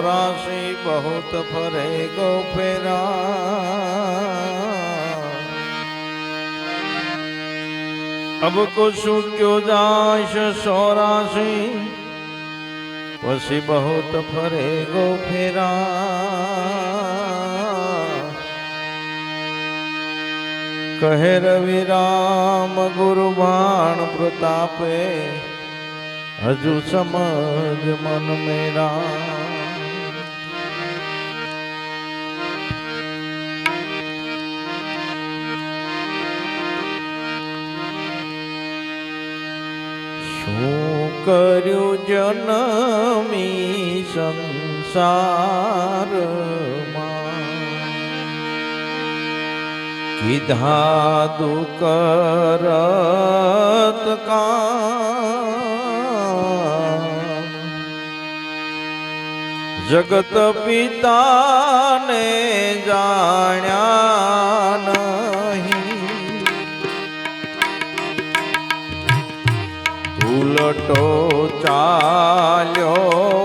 राशि बहुत फरे गो फेरा। अब कुछ क्यों जाश सौ राशि? वसी बहुत फरे गो फेरा। कहे रवि राम गुरु बाण प्रतापे, हजू समझ मन मेरा। કર્યું જનમી સંસારમાં. કીધા દુકરત કા જગત પિતાને જાણ્યા ઉલટો ચાલ્યો.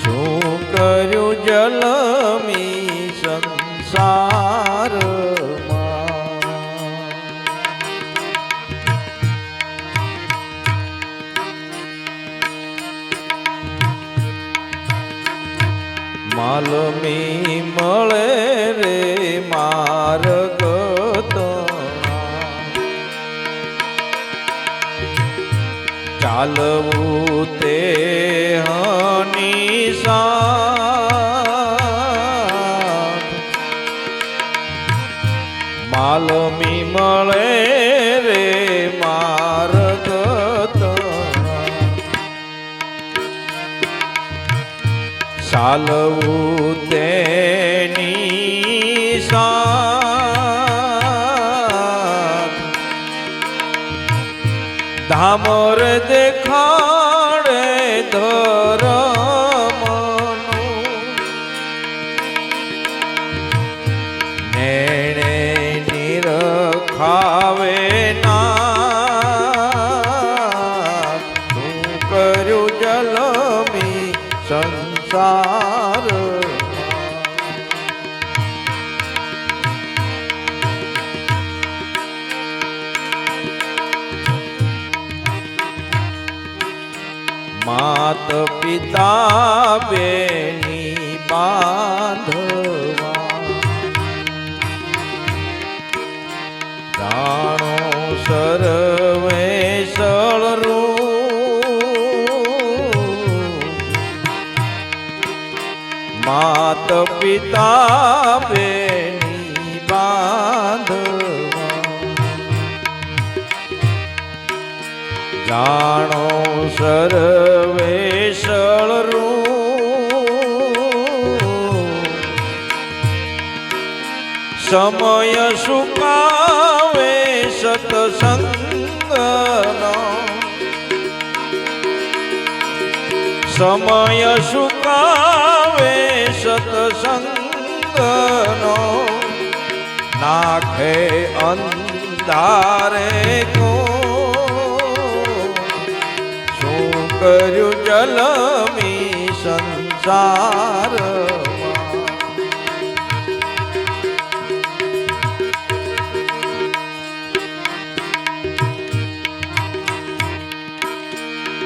શું કર્યું જલમી સંસારમાં માલમી મળે રે માર્ગ ચાલવું તે હની માલમી મળે રે માર્ગ ચાલવું તેની ધામર દેખાડે ધરમનું. નેણે નિરખાવે ના માત પિતા બેની બાંધવા. જાણો સર્વે સળરું માત પિતા બેની જાણો સર્વે સળરું સમય સુકાવે સતસંગનો? સમય સુકાવે સતસંગનો? નાખે અંધારે કો કર્યું જલમી સંસાર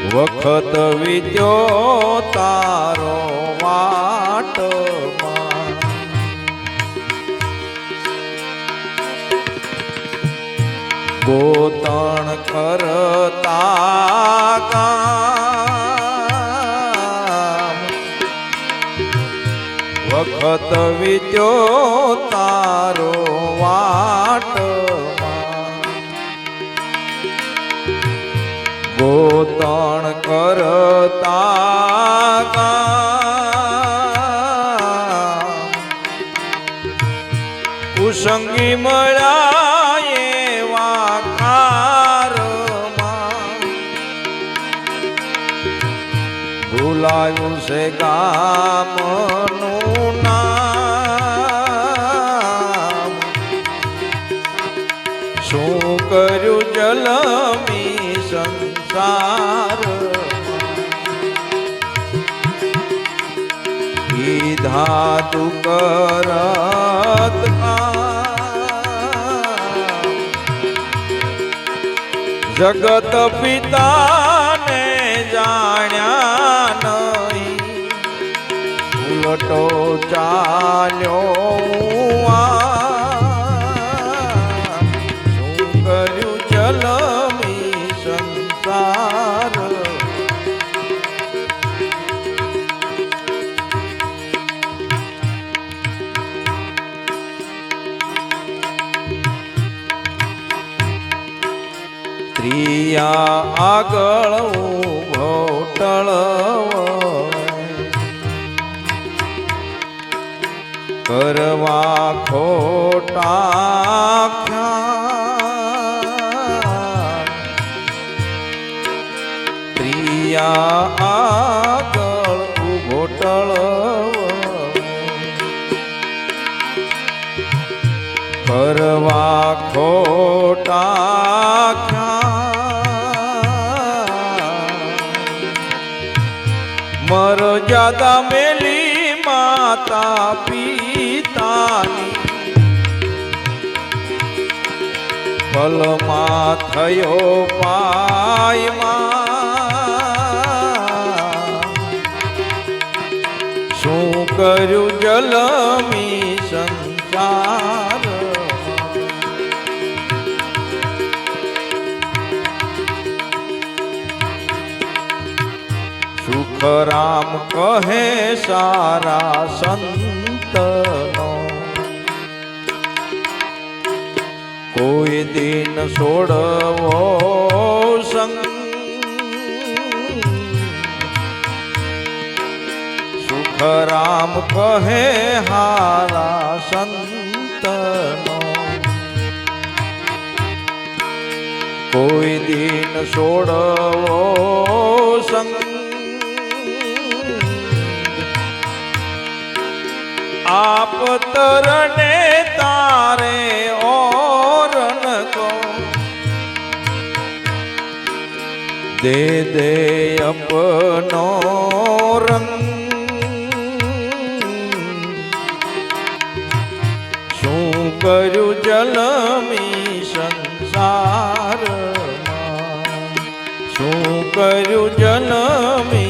વખત વિદ્યો તારો વાટમાં ગોતણ કરતા વખત વિદ્યો તારો વાટ ગોતણ કરતા કુસંગી મળ્યા એવા કારમાં. ભૂલાયું છે ગામનું શું કર્યું જલમી સંસાર કીધા તું કરત. જગત પિતાને જાણ્યા નહીં ઉલટો ચાલ્યો આ. જલમી સંસાર ત્રિયા આગળ ભોટળ કરવા ખોટા કરવા ખોટા મર જાદા મેલી માતા પિતાની. ફલમાં થયો પાયમાં. શું કર્યું જલમી સુખરામ કહે સારા સંતનો. કોઈ દિન છોડવો સંગ. સુખરામ કહે હારા સંતનો. કોઈ દિન છોડવો સંગ. આપ તરણે તારે ઓરન કો દે દે અપનો રંગ. શું કર્યું જલમી સંસાર શું કર્યું જલમી